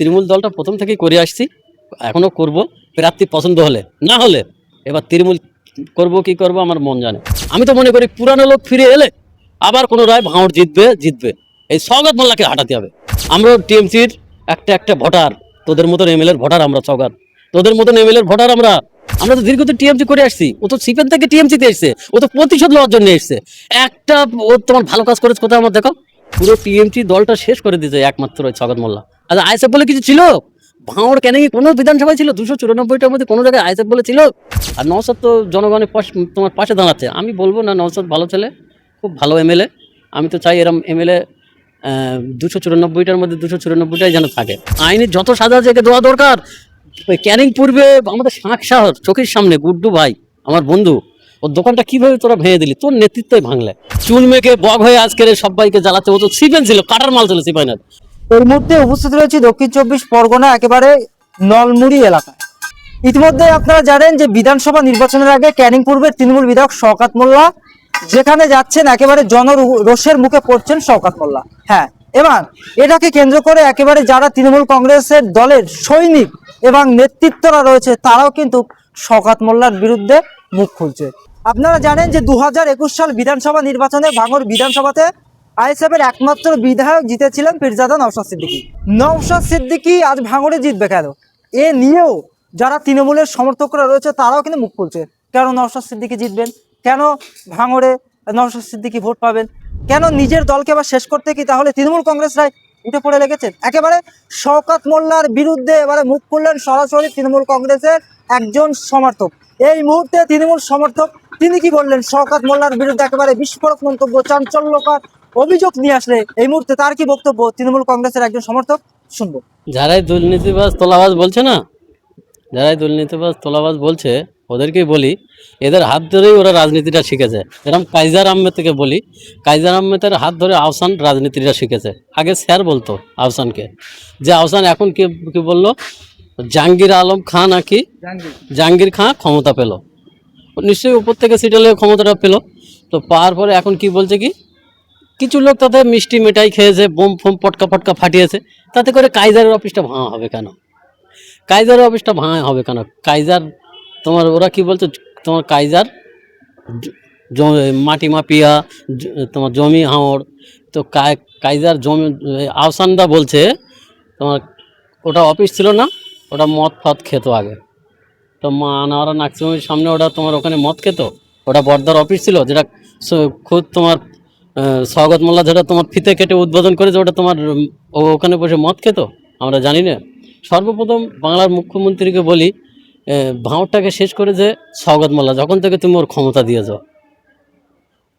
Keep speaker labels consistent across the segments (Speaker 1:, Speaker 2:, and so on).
Speaker 1: তৃণমূল দলটা প্রথম থেকেই করে আসছি, এখনও করব, প্রার্থী পছন্দ হলে, না হলে, এবার তৃণমূল করব কি করব আমার মন জানে। আমি তো মনে করি পুরানো লোক ফিরে এলে আবার কোনো রায় ভাঙড় জিতবে জিতবে। এই সৌগত মোল্লাকে হাঁটাতে হবে। আমরা টিএমসির একটা একটা ভোটার, তোদের মতন এমএলএর ভোটার আমরা সৌগত তোদের মতন এমএলএর ভোটার আমরা। আমরা তো দীর্ঘদিন টিএমসি করে আসছি, ও তো সিপেন থেকে টিএমসিতে এসছে, ও তো প্রতিশোধ লওয়ার জন্য এসছে। একটা ও তোমার ভালো কাজ করেছে কোথাও আমার দেখো? পুরো টিএমসি দলটা শেষ করে দিয়েছে একমাত্র ওই সৌগত মোল্লা। আচ্ছা আইএসএফ বলে কিছু ছিল? ভাঙড় কেন কি কোনো বিধানসভায় ছিল? দুশো চুরানব্বইটার মধ্যে কোনো জায়গায় আইএসএফ বলে ছিল? আর নওসাদ তো জনগণের পাশ- তোমার পাশে দাঁড়াচ্ছে। আমি বলব না নওসাদ ভালো ছেলে, খুব ভালো এমএলএ। আমি তো চাই এরম এমএলএ দুশো চুরানব্বইটার মধ্যে দুশো চুরানব্বইটাই যেন থাকে। আইনের যত সাজা জেগে দেওয়া দরকার। ক্যানিং পূর্বে আমাদের শাঁখ শহর চোখের সামনে, গুড্ডু ভাই, আমার বন্ধু, ওর দোকানটা কীভাবে তোরা ভেঙে দিলি? তোর নেতৃত্বই ভাঙলে। চুন মেখে বগ হয়ে আজকের সবাইকে জ্বালাচ্ছে ও তো সিপেন ছিল, কাটার মাল ছিল সিপাইনার
Speaker 2: এই মুহূর্তে উপস্থিত রয়েছে দক্ষিণ চব্বিশ পরগনা একেবারে নলমুড়ি এলাকায়। ইতিমধ্যে আপনারা জানেন যে বিধানসভা নির্বাচনের আগে ক্যানিং পূর্বের তৃণমূল বিধায়ক শওকাত মোল্লা, যেখানে যাচ্ছেন একেবারে জনরোষের মুখে পড়ছেন শওকাত মোল্লা। হ্যাঁ এবার এটাকে কেন্দ্র করে একেবারে যারা তৃণমূল কংগ্রেসের দলের সৈনিক এবং নেতৃত্বরা রয়েছে, তারাও কিন্তু শওকাত মোল্লার বিরুদ্ধে মুখ খুলছে। আপনারা জানেন যে দু হাজার একুশ সাল বিধানসভা নির্বাচনে ভাঙর বিধানসভাতে আইএসএফ এর একমাত্র বিধায়ক জিতেছিলেন পীরজাদা নওশাদ সিদ্দিকী। নওশাদ সিদ্দিকী আজ ভাঙড়ে জিতবে কেন? এ নিয়েও যারা তৃণমূলের সমর্থকরা রয়েছে, তারাও কিন্তু মুখ খুলছে। কেন নওশাদ সিদ্দিকী জিতবেন? কেন ভাঙড়ে নওশাদ সিদ্দিকি ভোট পাবেন? কেন নিজের দলকে আবার শেষ করতে কি তাহলে তৃণমূল কংগ্রেসরাই উঠে পড়ে লেগেছে? একেবারে শওকাত মোল্লার বিরুদ্ধে এবারে মুখ খুললেন সরাসরি তৃণমূল কংগ্রেসের একজন সমর্থক। এই মুহূর্তে তৃণমূল সমর্থক, তিনি কি বললেন? শওকাত মোল্লার বিরুদ্ধে একেবারে বিস্ফোরক মন্তব্য, চাঞ্চল্যকর অভিযোগ নিয়ে আসলে এই মুহূর্তে তার কি বক্তব্য? তৃণমূল কংগ্রেসের একজন সমর্থক, শুনব।
Speaker 1: যারাই দুর্নীতিবাজ তোলাবাজ বলছে না, যারাই দুর্নীতিবাজ তোলাবাজ বলছে, ওদেরকেই বলি, এদের হাত ধরেই ওরা রাজনীতিটা শিখেছে। এরকম কাইজার আহমেদ থেকে বলি কাইজার আহমেদের হাত ধরে আহসান রাজনীতিটা শিখেছে। আগে স্যার বলতো আহসানকে, যে আহসান এখন কি কি বলল? জাহাঙ্গীর আলম খান নাকি? জাহাঙ্গীর খান ক্ষমতা পেল। নিশ্চয়ই উপর থেকে সিটালে ক্ষমতাটা পেল। তো পাওয়ার পরে এখন কি বলছে কি? কিছু লোক তাতে মিষ্টি মিঠাই খেয়েছে বোম ফোম পটকা ফটকা ফাটিয়েছে, তাতে করে কাইজারের অফিসটা ভাঙা হবে কেন? কাইজারের অফিসটা ভাঙা হবে কেন? কাইজার, তোমার ওরা কি বলছে? তোমার কাইজার মাটি মাপিয়া তোমার জমি হাওড় তো কাই- কাইজার জমি আহসানদা বলছে, তোমার ওটা অফিস ছিল না, ওটা মদ ফদ খেত আগে। তো মা আনারা নাকসিমের সামনে ওটা তোমার ওখানে মদ খেত? ওটা বর্দার অফিস ছিল, যেটা খুদ তোমার স্বাগত মোল্লা, যেটা তোমার ফিতে কেটে উদ্বোধন করেছে, ওটা তোমার ওখানে বসে মদ খেত? আমরা জানি না। সর্বপ্রথম বাংলার মুখ্যমন্ত্রীকে বলি ভাঁড়টাকে শেষ করেছে স্বাগত মোল্লা, যখন থেকে তুমি ওর ক্ষমতা দিয়েছ।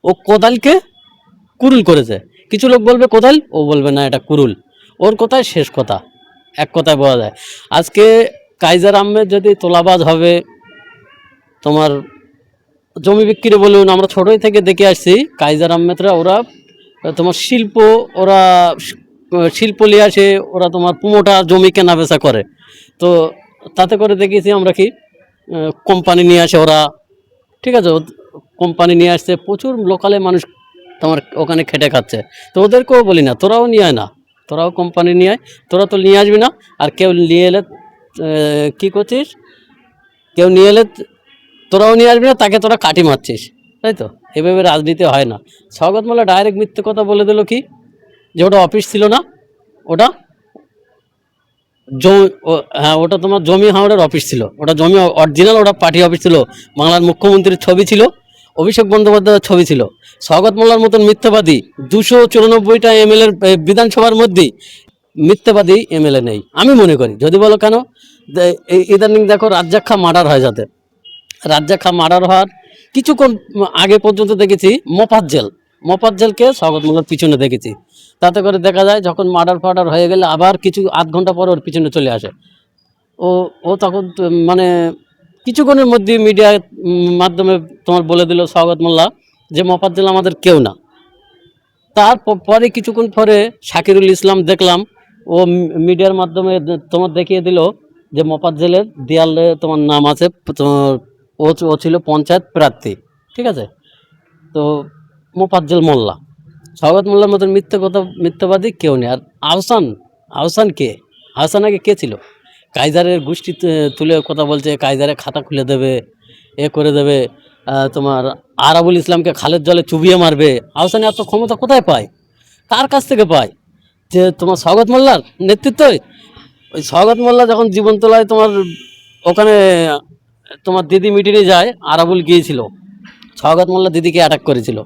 Speaker 1: ও কোদালকে কুরুল করেছে। কিছু লোক বলবে কোদাল, ও বলবে না, এটা কুরুল। ওর কথায় শেষ কথা। এক কথায় বলা যায়। আজকে কাইজার আহমেদ যদি তোলাবাজ হবে, তোমার জমি বিক্রি বলুন, আমরা ছোটোই থেকে দেখে আসছি। কাইজার আহমেদরা, ওরা তোমার শিল্প, ওরা শিল্প নিয়ে আসে ওরা তোমার পুমোটা জমি কেনা বেচা করে। তো তাতে করে দেখেছি আমরা কি কোম্পানি নিয়ে আসে ওরা। ঠিক আছে কোম্পানি নিয়ে আসছে, প্রচুর লোকালে মানুষ তোমার ওখানে খেটে খাচ্ছে। তো ওদেরকেও বলি না, তোরাও নিয়ে আয় না। তোরাও কোম্পানি নিয়ে আয়, তোরা তো নিয়ে আসবি না। আর কেউ নিয়ে এলে কী করছিস? কেউ নিয়ে এলে তোরাও নিয়ে আসবি না, তাকে তোরা কাটি মারছিস। তাই তো? এভাবে রাজনীতি হয় না। স্বাগত মোল্লা ডাইরেক্ট মিথ্যে কথা বলে দিল কি? যে ওটা অফিস ছিল না, ওটা জমি হ্যাঁ ওটা তোমার জমি হাওড়ের অফিস ছিল। ওটা জমি অরিজিনাল ওটা পার্টি অফিস ছিল। বাংলার মুখ্যমন্ত্রীর ছবি ছিল, অভিষেক বন্দ্যোপাধ্যায়ের ছবি ছিল। স্বাগত মোল্লার মতন মিথ্যাবাদী দুশো চুরানব্বইটা এমএলএর বিধানসভার মধ্যেই মিথ্যাবাদী এমএলএ নেই। আমি মনে করি, যদি বলো কেন? ইদানিং দেখো রাজ্জাক্ষা মার্ডার হয় যাতে রাজ্জাক্ষা মার্ডার হওয়ার কিছুক্ষণ আগে পর্যন্ত দেখেছি মোফাজ্জেল মোফাজ্জেলকে স্বাগত মোল্লার পিছনে দেখেছি। তাতে করে দেখা যায় যখন মার্ডার ফার্ডার হয়ে গেলে আবার কিছু আধ ঘণ্টা পর ওর পিছনে চলে আসে। ও ও তখন মানে কিছুক্ষণের মধ্যে মিডিয়ার মাধ্যমে তোমার বলে দিল, স্বাগত মোল্লা, যে মোফাজ্জেল আমাদের কেউ না। তার পরে কিছুক্ষণ পরে শাকিরুল ইসলাম দেখলাম, ও মিডিয়ার মাধ্যমে তোমার দেখিয়ে দিল যে মোফাজ্জেলের দেয়ালে তোমার নাম আছে, তোমার ও ও ছিল পঞ্চায়েত প্রার্থী, ঠিক আছে? তো মোফাজ্জেল মোল্লা। স্বাগত মোল্লার মতন মিথ্যে কথা, মিথ্যাবাদী কেউ নেই। আর আহসান আহসান কে? আহসান আগে কে ছিল? কাইজারের গোষ্ঠী তুলে কথা বলছে কাইজারের খাতা খুলে দেবে, এ করে দেবে তোমার আরাবুল ইসলামকে খালের জলে চুবিয়ে মারবে। হাসান এত ক্ষমতা কোথায় পায়? কার কাছ থেকে পায়? যে তোমার স্বাগত মোল্লার নেতৃত্বই? ওই স্বাগত মোল্লা যখন জীবন তোলায় তোমার ওখানে তোমার দিদি মিটিংয়ে যায়, আরাবুল গিয়েছিল। স্বাগত মোল্লা দিদিকে অ্যাটাক করেছিল।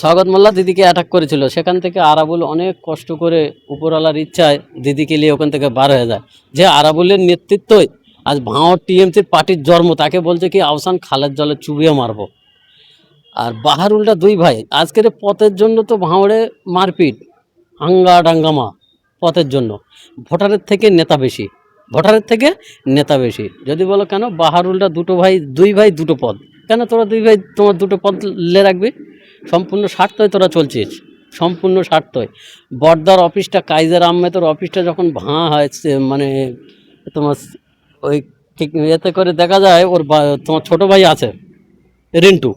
Speaker 1: স্বাগত মোল্লা দিদিকে অ্যাটাক করেছিল। সেখান থেকে আরাবুল অনেক কষ্ট করে উপরওয়ালার ইচ্ছায় দিদিকে নিয়ে ওখান থেকে বার হয়ে যায়। যে আরাবুলের নেতৃত্বই আজ ভাঁড় টিএমসির পার্টির জন্ম, তাকে বলছে কি আহসান খালের জলে চুবিয়ে মারবো। আর বাহারুলটা দুই ভাই, আজকের পথের জন্য তো ভাঁড়ে মারপিট হাঙ্গা ডাঙ্গামা পথের জন্য। ভোটারের থেকে নেতা বেশি। ভোটারের থেকে নেতা বেশি। যদি বলো কেন, বাহারুলটা দুটো ভাই, দুই ভাই, দুটো পদ। কেন তোরা দুই ভাই, তোমার দুটো পদ লে রাখবি? সম্পূর্ণ স্বার্থই তোরা চলছিস। সম্পূর্ণ স্বার্থই। বর্দার অফিসটা, কাইজার আহমেদের অফিসটা যখন ভাঙা হয় মানে তোমার ওই ঠিক এতে করে দেখা যায়, ওর তোমার ছোট ভাই আছে, রিন্টু।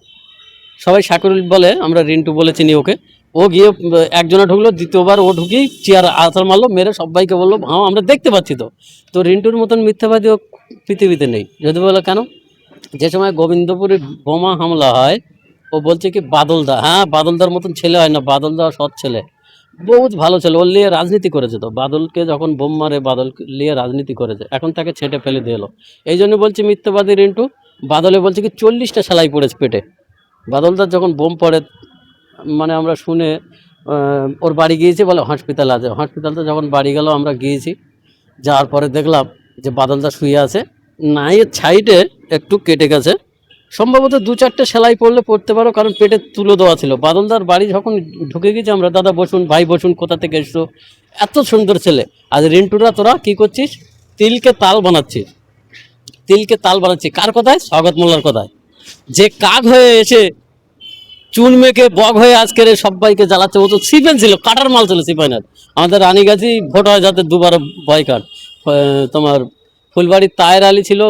Speaker 1: সবাই সাকুরুল বলে, আমরা রিন্টু বলে চিনি ওকে। ও গিয়ে একজনে ঢুকলো, দ্বিতীয়বার ও ঢুকেই চেয়ার আছাড় মারলো, মেরে সবাইকে বলল ভাও আমরা দেখতে পাচ্ছি তো। তো রিন্টুর মতন মিথ্যাবাদী ও পৃথিবীতে নেই। যদি বলো কেন? যে সময় গোবিন্দপুরে বোমা হামলা হয়, ও বলছে কি, বাদলদা। হ্যাঁ বাদলদার মতন ছেলে হয় না, বাদলদা সৎ ছেলে। বহুত ভালো ছেলে, ওর নিয়ে রাজনীতি করেছে তো। বাদলকে যখন বোম মারে, বাদল নিয়ে রাজনীতি করেছে। এখন তাকে ছেটে ফেলে দিয়ে এলো। এই জন্য বলছি মিথ্যাবাদী রিন্টু, বাদলে বলছে কি, চল্লিশটা সেলাই পড়েছে পেটে। বাদলদার যখন বোম পড়ে মানে আমরা শুনে ওর বাড়ি গিয়েছি বলে হসপিটাল আছে। হসপিটালতে যখন বাড়ি গেল, আমরা গিয়েছি। যাওয়ার পরে দেখলাম যে বাদলদা শুয়ে আছে। নাইয়ের সাইডে একটু কেটে গেছে। সম্ভবত দু চারটে সেলাই পড়লে পড়তে পারো, কারণ পেটে তুলে দেওয়া ছিল। বাদলদার বাড়ি যখন ঢুকে গেছি আমরা, দাদা, বসুন, ভাই, বসুন, কোথা থেকে এসছো? এত সুন্দর ছেলে। আজ রিন্টুরা, তোরা কি করছিস? তিলকে তাল বানাচ্ছিস। তিলকে তাল বানাচ্ছিস। কার কথায়? স্বাগত মোল্লার কথায়। যে কাক হয়ে এসে চুন মেখে বগ হয়ে আজকের সবাইকে জ্বালাচ্ছে, ও তো সিপেন ছিল, কাটার মাল ছিল সিপাইনার আমাদের রানীগাছি ভোট হয় যাতে দুবার বয়কাট। তোমার ফুলবাড়ির তায়ের আলী ছিল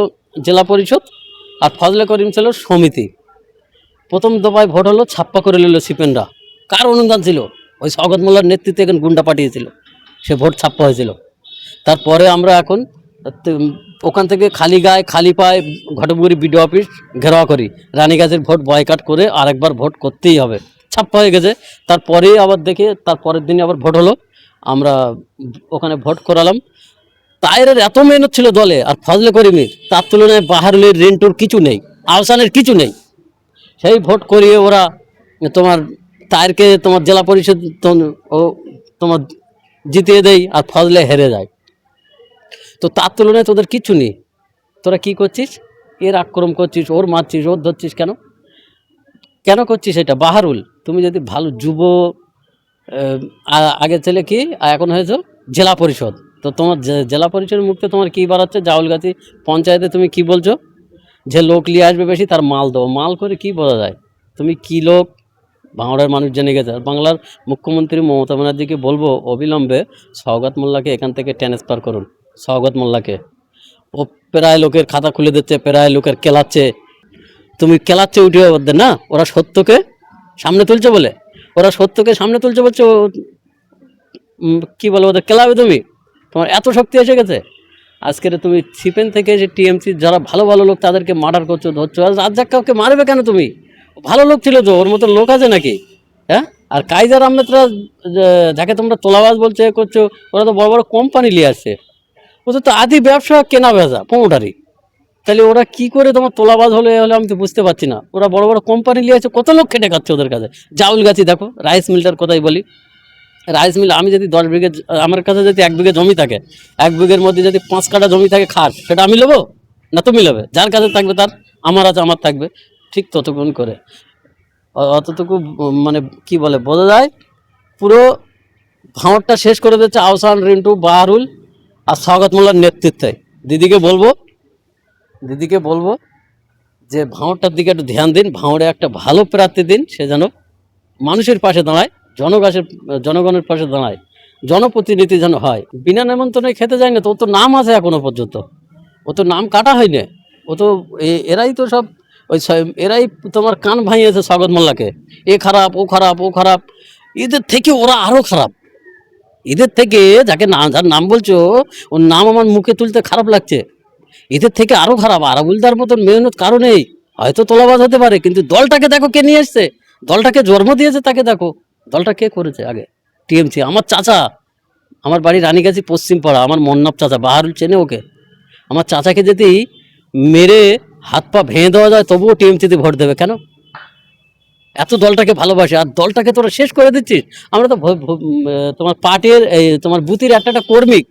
Speaker 1: জেলা পরিষদ আর ফজলে করিম ছিল সমিতি। প্রথম দফায় ভোট হলো, ছাপ্পা করে নিল সিপেনরা কার অনুদান ছিল? ওই স্বাগত মোল্লার নেতৃত্বে এখন গুন্ডা পাঠিয়েছিল। সে ভোট ছাপ্পা হয়েছিল। তারপরে আমরা এখন ওখান থেকে খালি গায়ে, খালি পায়ে ঘটকগুড়ি বিডিও অফিস ঘেরাও করি। রানীগাছের ভোট বয়কাট করে আরেকবার ভোট করতেই হবে। ছাপ্পা হয়ে গেছে। তারপরেই আবার দেখে তার পরের দিনে আবার ভোট হলো। আমরা ওখানে ভোট করালাম। তাইরের এত মেহনত ছিল দলে, আর ফজলে করিমের, তার তুলনায় বাহারুলের রেন্টুর কিছু নেই, আহসানের কিছু নেই। সেই ভোট করিয়ে ওরা তোমার তায়েরকে তোমার জেলা পরিষদ, ও তোমার জিতিয়ে দেয় আর ফজলে হেরে যায়। তো তার তুলনায় তোদের কিছু নেই। তোরা কি করছিস? এর আক্রম করছিস, ওর মারছিস, ওর ধরছিস কেন? কেন করছিস এটা? বাহারুল, তুমি যদি ভালো যুব আগে ছেলে কি এখন হয়েছে জেলা পরিষদ। তো তোমার জেলা পরিষদের মুখতে তোমার কি বাড়াচ্ছে জাউলগাছি পঞ্চায়েতে তুমি কি বলছো? যে লোক নিয়ে আসবে বেশি, তার মাল দেবো। মাল করে কি বলা যায়? তুমি কি লোক? বাংলার মানুষ জেনে গেছে। আর বাংলার মুখ্যমন্ত্রী মমতা ব্যানার্জিকে বলব, অবিলম্বে সৌগত মোল্লাকে এখান থেকে ট্রান্সফার করুন। সৌগত মোল্লাকে। ও প্রায় লোকের খাতা খুলে দিচ্ছে, প্রায় লোকের কেলাচ্ছে। তুমি কেলাচ্ছে উঠে ওদের না? ওরা সত্যকে সামনে তুলছে বলে। ওরা সত্যকে সামনে তুলছে বলছে কি বলো ওদের, কেলাবে তুমি? তোমার এত শক্তি এসে গেছে। আজকের তুমি সিপেন থেকে এসে টিএমসি, যারা ভালো ভালো লোক তাদেরকে মার্ডার করছ, ধরছো, আর রাজ্জাক কাউকে মারবে কেন তুমি? ভালো লোক ছিল তো, ওর মতো লোক আছে নাকি? হ্যাঁ? আর কাইজার আহমেদরা যে- যাকে তোমরা তোলাবাজ বলছো করছ, ওরা তো বড় বড় কোম্পানি নিয়ে আসছে। ওদের তো আদি ব্যবসা কেনা বেচা প্রমোটারি তাহলে ওরা কি করে তোমার তোলাবাজ হলে হলে আমি তো বুঝতে পারছি না। ওরা বড় বড় কোম্পানি নিয়ে আছে কত লোক খেটে খাচ্ছে ওদের কাছে? জাউল গাছি দেখো রাইস মিলটার কথাই বলি। রাইস মিল আমি যদি দশ বিঘে, আমার কাছে যদি এক বিঘে জমি থাকে, এক বিঘের মধ্যে যদি পাঁচ কাটা জমি থাকে খাস, সেটা আমি নেব? না, তুমি নেবে। যার কাছে থাকবে তার, আমার আছে, আমার থাকবে। ঠিক ততক্ষণ করে। অতটুকু মানে কি বলে, বোঝা যায়? পুরো ভাঁড়টা শেষ করে দিচ্ছে আওসান রিন্টু, বাহারুল। আর স্বাগত মোল্লার নেতৃত্বে। দিদিকে বলব দিদিকে বলব যে ভাঁড়টার দিকে একটু ধ্যান দিন ভাঁড়ে একটা ভালো প্রার্থী দিন, সে যেন মানুষের পাশে দাঁড়ায়, জনগাছের, জনগণের পাশে দাঁড়ায়, জনপ্রতিনিধি যেন হয়। বিনা নেমন্তণে খেতে যায় না, তো ও তো নাম আছে এখনও পর্যন্ত। ও তো নাম কাটা হয়নি। ও তো এরাই তো সব, ওই এরাই তোমার কান ভাঙিয়েছে স্বাগত মোল্লাকে। এ খারাপ, ও খারাপ ও খারাপ। এদের থেকে ওরা আরও খারাপ। এদের থেকে যাকে না, যার নাম বলছো, ওর নাম আমার মুখে তুলতে খারাপ লাগছে। এদের থেকে আরও খারাপ। আরাবুলদার মতন মেহনত কারণেই হয়তো তোলাবাজ হতে পারে, কিন্তু দলটাকে দেখো কে নিয়ে এসছে। দলটাকে জন্ম দিয়েছে তাকে দেখো। দলটা কে করেছে আগে? টিএমসি। আমার চাচা, আমার বাড়ি রানীগাছি পশ্চিমপাড়া। আমার মন্নাপ চাচা, বাহারুল চেনে ওকে। আমার চাচাকে যদি মেরে হাত পা ভেঙে দেওয়া যায়, তবুও টিএমসিতে ভোট দেবে কেন? এত দলটাকে ভালোবাসে, আর দলটাকে তোরা শেষ করে দিচ্ছিস? আমরা তো তোমার পার্টির এই তোমার বুথের একটা একটা কর্মিক।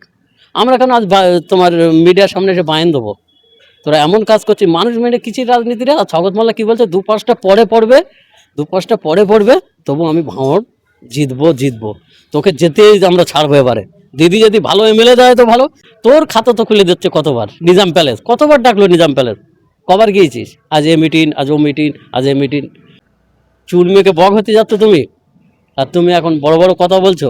Speaker 1: আমরা কেন আজ তোমার মিডিয়ার সামনে এসে বায়ন দেবো? তোরা এমন কাজ করছিস, মানুষ মেরে কিছু রাজনীতিরা আর ছগত মাল্লা কী বলছে? দু পাঁচটা পরে পড়বে, দু পাঁচটা পরে পড়বে, তবু আমি ভাঙড় জিতবো জিতবো। তোকে যেতেই আমরা ছাড়বো এবারে। দিদি যদি ভালো এমএলএ দেয় তো ভালো। তোর খাতা তো খুলে দিচ্ছে কতবার? নিজাম প্যালেস। কতবার ডাকলো নিজাম প্যালেস? কবার গিয়েছিস? আজ এ মিটিং, আজ ও মিটিং, আজ এ মিটিং। চুল মেয়েকে বক হতে যাচ্ছ তুমি? আর তুমি এখন বড় বড় কথা বলছো?